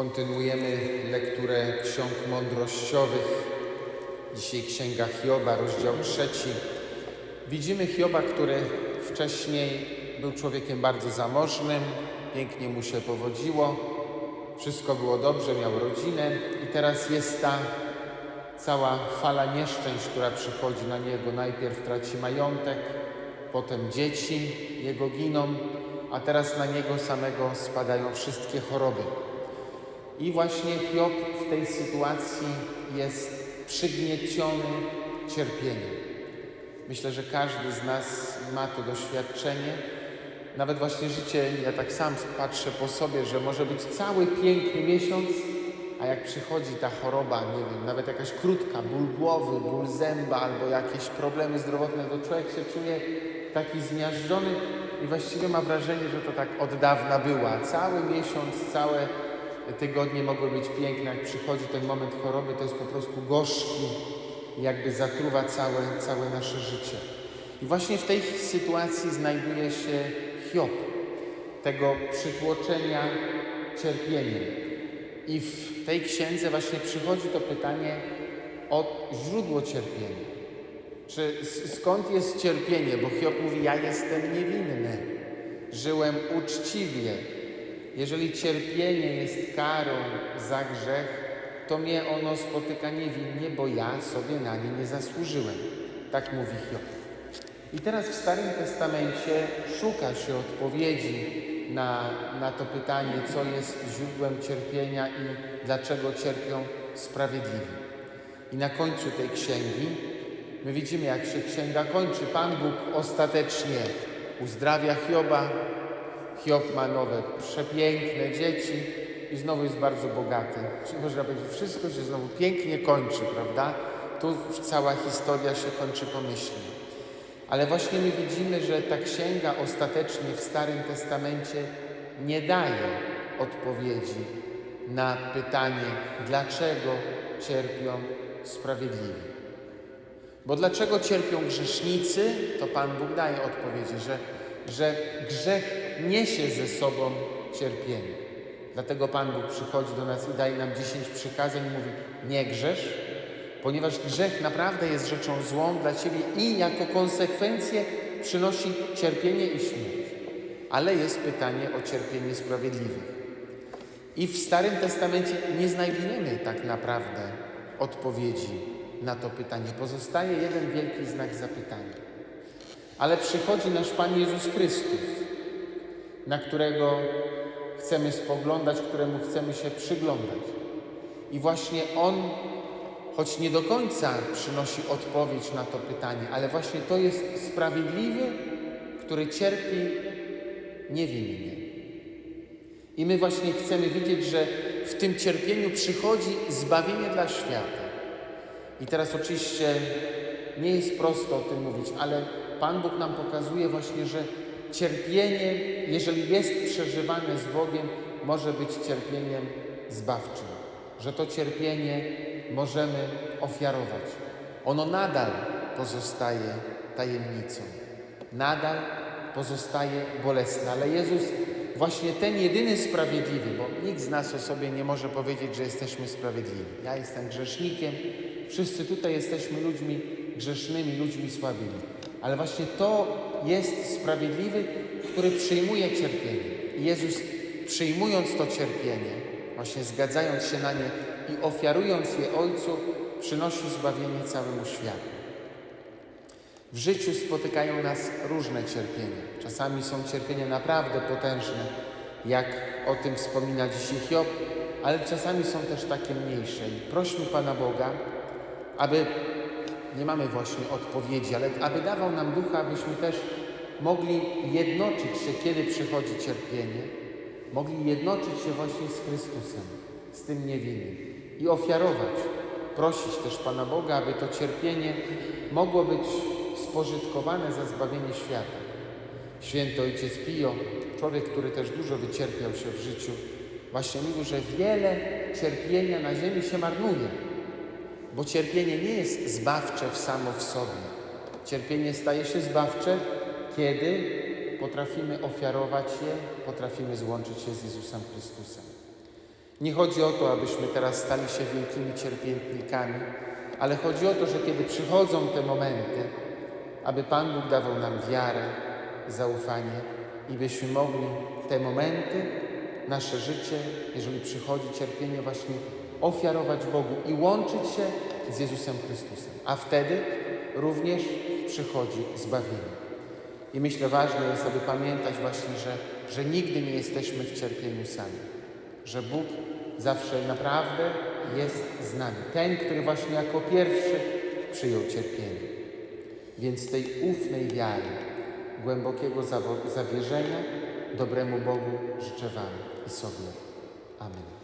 Kontynuujemy lekturę ksiąg mądrościowych. Dzisiaj Księga Hioba, rozdział trzeci. Widzimy Hioba, który wcześniej był człowiekiem bardzo zamożnym, pięknie mu się powodziło, wszystko było dobrze, miał rodzinę i teraz jest ta cała fala nieszczęść, która przychodzi na niego. Najpierw traci majątek, potem dzieci jego giną, a teraz na niego samego spadają wszystkie choroby. I właśnie Hiob w tej sytuacji jest przygnieciony cierpieniem. Myślę, że każdy z nas ma to doświadczenie. Nawet właśnie życie, ja tak sam patrzę po sobie, że może być cały piękny miesiąc, a jak przychodzi ta choroba, nie wiem, nawet jakaś krótka, ból głowy, ból zęba albo jakieś problemy zdrowotne, to człowiek się czuje taki zmiażdżony i właściwie ma wrażenie, że to tak od dawna była. Cały miesiąc, całe tygodnie mogły być piękne. Jak przychodzi ten moment choroby, to jest po prostu gorzki, jakby zatruwa całe, całe nasze życie. I właśnie w tej sytuacji znajduje się Hiob, tego przytłoczenia cierpieniem. I w tej księdze właśnie przychodzi to pytanie o źródło cierpienia. Czy skąd jest cierpienie? Bo Hiob mówi: Ja jestem niewinny, żyłem uczciwie. Jeżeli cierpienie jest karą za grzech, to mnie ono spotyka niewinnie, bo ja sobie na nie nie zasłużyłem. Tak mówi Hiob. I teraz w Starym Testamencie szuka się odpowiedzi na, na to pytanie, co jest źródłem cierpienia i dlaczego cierpią sprawiedliwi. I na końcu tej księgi my widzimy, jak się księga kończy. Pan Bóg ostatecznie uzdrawia Hioba. Hiob ma nowe, przepiękne dzieci i znowu jest bardzo bogaty. Czyli można powiedzieć, wszystko się znowu pięknie kończy, prawda? Tu cała historia się kończy pomyślnie. Ale właśnie my widzimy, że ta księga ostatecznie w Starym Testamencie nie daje odpowiedzi na pytanie, dlaczego cierpią sprawiedliwi. Bo dlaczego cierpią grzesznicy, to Pan Bóg daje odpowiedzi, że, że grzech niesie ze sobą cierpienie. Dlatego Pan Bóg przychodzi do nas i daje nam dziesięć przykazań i mówi: Nie grzesz, ponieważ grzech naprawdę jest rzeczą złą dla Ciebie i jako konsekwencję przynosi cierpienie i śmierć. Ale jest pytanie o cierpienie sprawiedliwych. I w Starym Testamencie nie znajdujemy tak naprawdę odpowiedzi na to pytanie. Pozostaje jeden wielki znak zapytania. Ale przychodzi nasz Pan Jezus Chrystus, na którego chcemy spoglądać, któremu chcemy się przyglądać. I właśnie On choć nie do końca przynosi odpowiedź na to pytanie, ale właśnie to jest sprawiedliwy, który cierpi niewinnie. I my właśnie chcemy widzieć, że w tym cierpieniu przychodzi zbawienie dla świata. I teraz oczywiście nie jest prosto o tym mówić, ale Pan Bóg nam pokazuje właśnie, że cierpienie, jeżeli jest przeżywane z Bogiem, może być cierpieniem zbawczym. Że to cierpienie możemy ofiarować. Ono nadal pozostaje tajemnicą, nadal pozostaje bolesne, ale Jezus, właśnie ten jedyny sprawiedliwy, bo nikt z nas o sobie nie może powiedzieć, że jesteśmy sprawiedliwi. Ja jestem grzesznikiem, wszyscy tutaj jesteśmy ludźmi grzesznymi, ludźmi słabymi, ale właśnie to jest sprawiedliwy, który przyjmuje cierpienie. I Jezus, przyjmując to cierpienie, właśnie zgadzając się na nie i ofiarując je Ojcu, przynosi zbawienie całemu światu. W życiu spotykają nas różne cierpienia. Czasami są cierpienia naprawdę potężne, jak o tym wspomina dzisiaj Hiob, ale czasami są też takie mniejsze. I prośmy Pana Boga, aby, nie mamy właśnie odpowiedzi, ale aby dawał nam ducha, abyśmy też mogli jednoczyć się, kiedy przychodzi cierpienie, mogli jednoczyć się właśnie z Chrystusem, z tym niewinnym i ofiarować, prosić też Pana Boga, aby to cierpienie mogło być spożytkowane za zbawienie świata. Święty Ojciec Pio, człowiek, który też dużo wycierpiał się w życiu, właśnie mówił, że wiele cierpienia na ziemi się marnuje, bo cierpienie nie jest zbawcze w samo w sobie. Cierpienie staje się zbawcze, kiedy potrafimy ofiarować je, potrafimy złączyć się z Jezusem Chrystusem. Nie chodzi o to, abyśmy teraz stali się wielkimi cierpiętnikami, ale chodzi o to, że kiedy przychodzą te momenty, aby Pan Bóg dawał nam wiarę, zaufanie i byśmy mogli te momenty, nasze życie, jeżeli przychodzi cierpienie, właśnie ofiarować Bogu i łączyć się z Jezusem Chrystusem. A wtedy również przychodzi zbawienie. I myślę, ważne jest, aby pamiętać właśnie, że, że nigdy nie jesteśmy w cierpieniu sami. Że Bóg zawsze naprawdę jest z nami. Ten, który właśnie jako pierwszy przyjął cierpienie. Więc tej ufnej wiary, głębokiego zawierzenia dobremu Bogu życzę Wam i sobie. Amen.